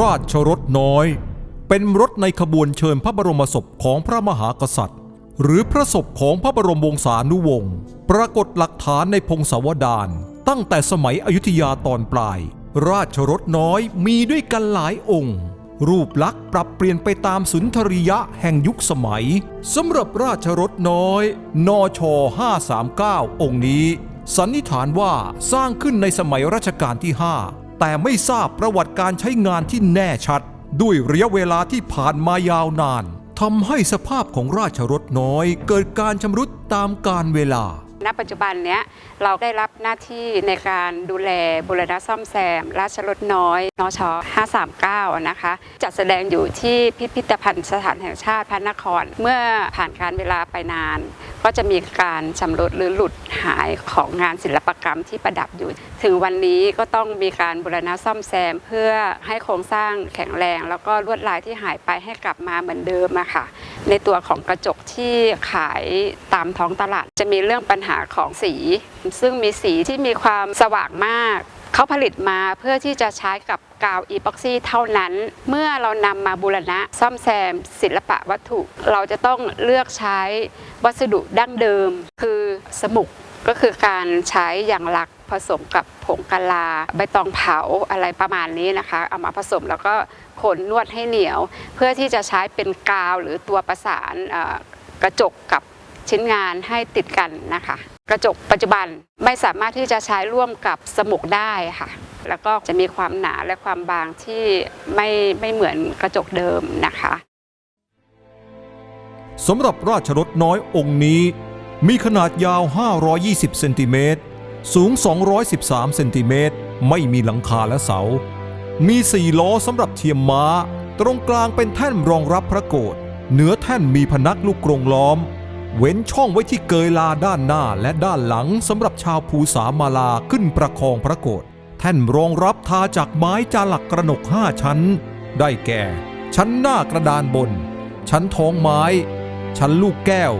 ราชรถน้อย เป็นรถในขบวนเชิญพระบรมศพของพระมหากษัตริย์ หรือพระศพของพระบรมวงศานุวงศ์ปรากฏหลักฐานในพงศาวดารตั้งแต่สมัยอยุธยาตอนปลาย ราชรถน้อยมีด้วยกันหลายองค์ รูปลักษณ์ปรับเปลี่ยนไปตามสุนทรียะแห่งยุคสมัยสำหรับราชรถน้อย นช 539 องค์นี้ สันนิษฐานว่าสร้างขึ้นในสมัยรัชกาลที่ 5 แต่ไม่ทราบประวัติการใช้งานที่แน่ชัด ด้วยระยะเวลาที่ผ่านมายาวนานทำให้สภาพของราชรถน้อย เกิดการชำรุดตามกาลเวลา ณ ปัจจุบันเนี้ยเราได้รับหน้าที่ในการดูแลบูรณะซ่อมแซม ราชรถน้อยนช539 นะคะ จัดแสดงอยู่ที่พิพิธภัณฑ์สถานแห่งชาติพระนคร เมื่อผ่านการเวลาไปนาน ก็จะมีการชำรุดหรือหลุดหายของงานศิลปกรรมที่ประดับอยู่ ถึงวันนี้ก็ต้องมีการบูรณะซ่อมแซม เพื่อให้โครงสร้างแข็งแรง แล้วก็ลวดลายที่หายไปให้กลับมาเหมือนเดิมอะค่ะ ในตัวของกระจกที่ขายตามท้องตลาด จะมีเรื่องปัญหาของสี ซึ่งมีสีที่มีความสว่างมาก เขาผลิตมาเพื่อที่จะใช้กับกาวอีพ็อกซี่เท่านั้น เมื่อเรานำมาบูรณะซ่อมแซม ศิลปะวัตถุ เราจะต้องเลือกใช้วัสดุดั้งเดิม คือสมุกก็คือการใช้อย่างลักผสมกับผงกะลา ใบตองเผาอะไรประมาณนี้นะคะ เอามาผสมแล้วก็ขนนวดให้เหนียว เพื่อที่จะใช้เป็นกาวหรือตัวประสานกระจกกับชิ้นงานให้ติดกันนะคะ กระจกปัจจุบันไม่สามารถที่จะใช้ร่วมกับสมุกได้ค่ะ แล้วก็จะมีความหนาและความบางที่ไม่ไม่เหมือนกระจกเดิมนะคะสำหรับราชรถน้อยองค์นี้ มีขนาดยาว 520 เซนติเมตร สูง 213 เซนติเมตร ไม่มีหลังคาและเสา มี4ล้อสำหรับเทียมม้า ตรงกลางเป็นแท่นรองรับพระโกศเหนือแท่นมีพนักลูกกรงล้อม เว้นช่องไว้ที่เกยลาด้านหน้าและด้านหลังสำหรับชาวภูสามาลาขึ้นประคองพระโกศแท่นรองรับทาจากไม้จาหลักกระหนกห้าชั้น ได้แก่ ชั้นหน้ากระดานบน ชั้นท้องไม้ ชั้นลูกแก้ว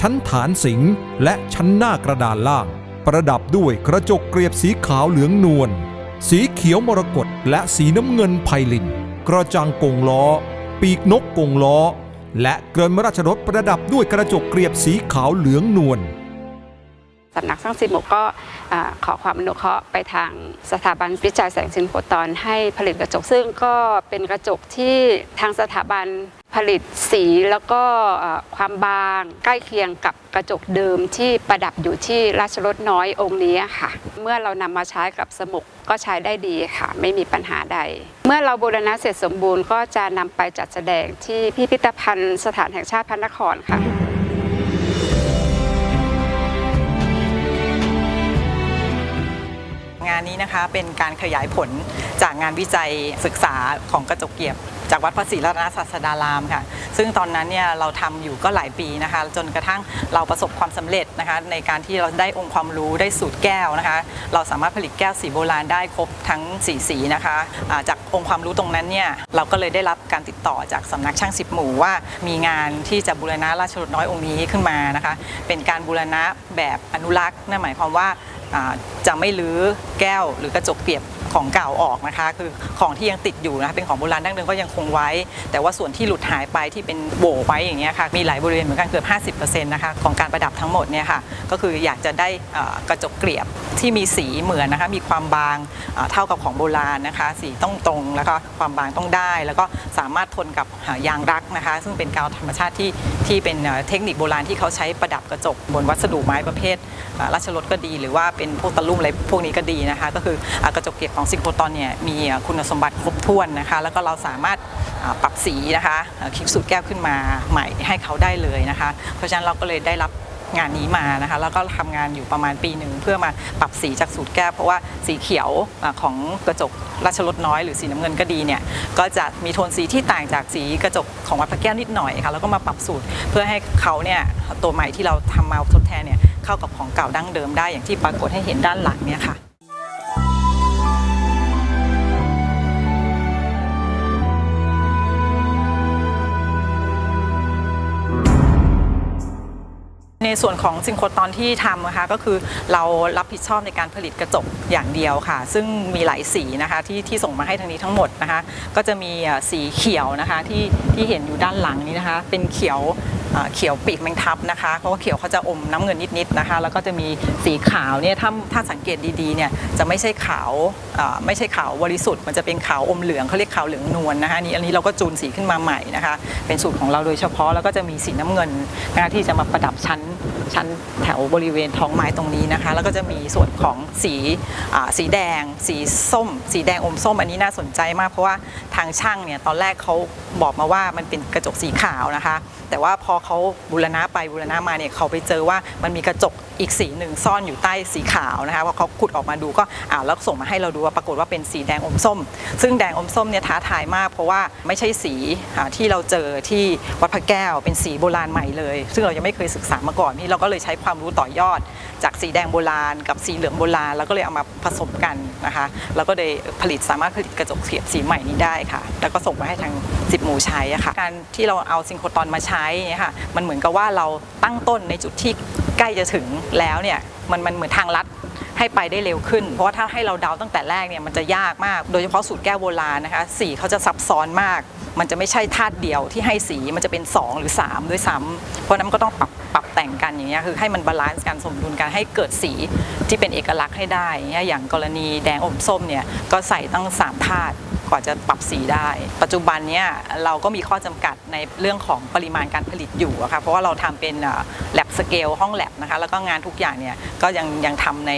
ชั้นฐานสิงและชั้นหน้ากระดานล่าง ประดับด้วยกระจกเกลียบสีขาวเหลืองนวลสีเขียวมรกตและสีน้ำเงินไพลิน กระจังกงล้อ ปีกนกกงล้อ และเกรินมราชรถประดับด้วยกระจกเกลียบสีขาวเหลืองนวลสำนักสร้างสินหมกก็ขอความอนุเคราะห์ไปทางสถาบันวิจัยแสงสินโฟตอนให้ผลิตกระจก ซึ่งก็เป็นกระจกที่ทางสถาบัน ผลิตสีแล้วก็ความบางใกล้เคียงกับกระจกเดิมที่ประดับอยู่ที่ราชรถน้อยองค์นี้ค่ะ เมื่อเรานำมาใช้กับสมุกก็ใช้ได้ดีค่ะ ไม่มีปัญหาใด เมื่อเราบูรณะเสร็จสมบูรณ์ก็จะนำไปจัดแสดงที่พิพิธภัณฑ์สถานแห่งชาติพระนครค่ะานนี้นะคะเป็นการขยายผลจากงานวิจัยศึกษาของกระจกเกียบ จากวัดพระศรีรัตนศาสดารามค่ะ ซึ่งตอนนั้นเนี่ยเราทำอยู่ก็หลายปีนะคะ จนกระทั่งเราประสบความสำเร็จนะคะ ในการที่เราได้องค์ความรู้ได้สูตรแก้วนะคะ เราสามารถผลิตแก้วสีโบราณได้ครบทั้งสีสีนะคะอ่าจากองค์ความรู้ตรงนั้นเนี่ยเราก็เลยได้รับการติดต่อจากสำนักช่างสิบหมู่ว่า มีงานที่จะบูรณะราชรถน้อยองค์นี้ขึ้นมานะคะ เป็นการบูรณะแบบอนุรักษ์นั่นหมายความว่า จะไม่ลื้อแก้วหรือกระจกเปียก ของเก่าออกนะคะ คือของที่ยังติดอยู่นะคะเป็นของโบราณดั้งเดิมก็ยังคงไว้ แต่ว่าส่วนที่หลุดหายไปที่เป็นโบไว้อย่างเงี้ยค่ะมีหลายบริเวณเหมือนกันเกือบ 50%นะคะของการประดับทั้งหมดเนี่ยค่ะก็คืออยากจะได้กระจกเกลียบที่มีสีเหมือนนะคะมีความบางเท่ากับของโบราณนะคะ สีต้องตรงแล้วก็ความบางต้องได้ แล้วก็สามารถทนกับยางรักนะคะ ซึ่งเป็นกาวธรรมชาติที่ที่เป็นเทคนิคโบราณที่เขาใช้ประดับกระจกบนวัสดุไม้ประเภทราชรถก็ดี หรือว่าเป็นพวกตะลุ่มอะไรพวกนี้ก็ดีนะคะ ก็คือกระจกเกล็ดของซิงโครตอนเนี่ยมีคุณสมบัติครบถ้วนนะคะ แล้วก็เราสามารถปรับสีนะคะอ่าคิดสูตรแก้วขึ้นมาใหม่ให้เขาได้เลยนะคะ เพราะฉะนั้นเราก็เลยได้รับงานนี้มานะคะแล้วก็ทำงานอยู่ประมาณปีหนึ่งเพื่อมาปรับสีจากสูตรแก้วเพราะว่าสีเขียวของกระจกราชรถน้อยหรือสีน้ำเงินก็ดีเนี่ยก็จะมีโทนสีที่ต่างจากสีกระจกของวัดพระแก้วนิดหน่อยค่ะแล้วก็มาปรับสูตรเพื่อให้เขาเนี่ยตัวใหม่ที่เราทำมาทดแทนเนี่ยเข้ากับของเก่าดั้งเดิมได้อย่างที่ปรากฏให้เห็นด้านหลังเนี่ยค่ะ ส่วนของซิงโครตอนที่ทำนะคะก็คือเรารับผิดชอบในการผลิตกระจกอย่างเดียวค่ะ ซึ่งมีหลายสีนะคะที่ที่ส่งมาให้ทางนี้ทั้งหมดนะคะ ก็จะมีสีเขียวนะคะที่ที่เห็นอยู่ด้านหลังนี้นะคะ เป็นเขียว เขียวปีกแมงทับนะคะเพราะว่าเขียวเขาจะอมน้ำเงินนิดๆนะคะ แล้วก็จะมีสีขาวเนี่ยถ้าถ้าสังเกตดีๆเนี่ยจะไม่ใช่ขาวไม่ใช่ขาวบริสุทธิ์ มันจะเป็นขาวอมเหลืองเขาเรียกขาวเหลืองนวลนะคะนนี้อันนี้เราก็จูนสีขึ้นมาใหม่นะคะ เป็นสูตรของเราโดยเฉพาะแล้วก็จะมีสีน้ำเงินนะะที่จะมาประดับชั้นชั้นแถวบริเวณท้องไม้ตรงนี้นะคะ แล้วก็จะมีส่วนของสีสีแดง สีส้ม สีแดงอมส้มอันนี้น่าสนใจมากเพราะว่าทางช่างเนี่ยตอนแรกเขาบอกมาว่ามันเป็นกระจกสีขาวนะคะ แต่ว่าพอเขาบูรณะไปบูรณะมาเนี่ยเขาไปเจอว่ามันมีกระจกอีกสีหนึ่งซ่อนอยู่ใต้สีขาวนะคะพอเขาขุดออกมาดูก็อ่าแล้วส่งมาให้เราดูว่าปรากฏว่าเป็นสีแดงอมส้ม ซึ่งแดงอมส้มเนี่ยท้าทายมาก เพราะว่าไม่ใช่สีที่เราเจอที่วัดพระแก้วเป็นสีโบราณใหม่เลย ซึ่งเรายังไม่เคยศึกษามาก่อนนี่เราก็เลยใช้ความรู้ต่อยอด จากสีแดงโบราณ กับสีเหลืองโบราณ แล้วก็เลยเอามาผสมกันนะคะแล้วก็เลยผลิตสามารถผลิตกระจกเสียบสีใหม่นี้ได้ค่ะ แล้วก็ส่งมาให้ทางสิบหมู่ใช้ค่ะการที่เราเอาซิงโครตอนมาใช้เนี่ยค่ะมันเหมือนกับว่าเราตั้งต้นในจุดที่ใกล้จะถึงแล้วเนี่ยมันมันเหมือนทางลัดให้ไปได้เร็วขึ้น เพราะว่าถ้าให้เราเดาตั้งแต่แรกเนี่ยมันจะยากมาก โดยเฉพาะสูตรแก้วโบราณนะคะสีเขาจะซับซ้อนมาก มันจะไม่ใช่ธาตุเดียวที่ให้สีมันจะเป็น 2 หรือ 3 ด้วยซ้ำเพราะนั้นมันก็ต้องปรับปรับแต่งกันอย่างเงี้ยคือให้มันบาลานซ์กันสมดุลกันให้เกิดสีที่เป็นเอกลักษณ์ให้ได้อย่างเงี้ยอย่างกรณีแดงอมส้มเนี่ยก็ใส่ตั้งสามธาตุ ว่าจะปรับสีได้ ปัจจุบันเนี้ยเราก็มีข้อจำกัดในเรื่องของปริมาณการผลิตอยู่อะค่ะเพราะว่าเราทำเป็นแลบสเกลห้องแลบนะคะแล้วก็งานทุกอย่างเนี่ยก็ยังยังทำใน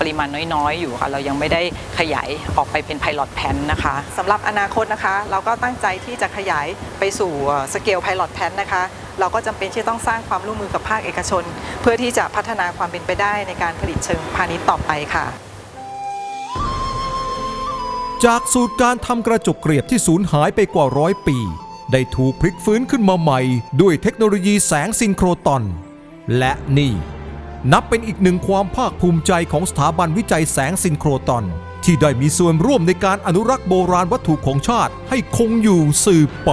ปริมาณน้อยๆ อยู่ค่ะเรายังไม่ได้ขยายออกไปเป็นไพลอตแพนนะคะสำหรับอนาคตนะคะ เราก็ตั้งใจที่จะขยายไปสู่สเกลไพลอตแพนนะคะเราก็จำเป็นที่ต้องสร้างความร่วมมือกับภาคเอกชน เพื่อที่จะพัฒนาความเป็นไปได้ในการผลิตเชิงพาณิชย์ต่อไปค่ะ จากสูตรการทำกระจกเกลียบที่สูญหายไปกว่าร้อยปี ได้ถูกพลิกฟื้นขึ้นมาใหม่ ด้วยเทคโนโลยีแสงซินโครตอน และนี่ นับเป็นอีกหนึ่งความภาคภูมิใจของสถาบันวิจัยแสงซินโครตอน ที่ได้มีส่วนร่วมในการอนุรักษ์โบราณวัตถุของชาติให้คงอยู่สืบไป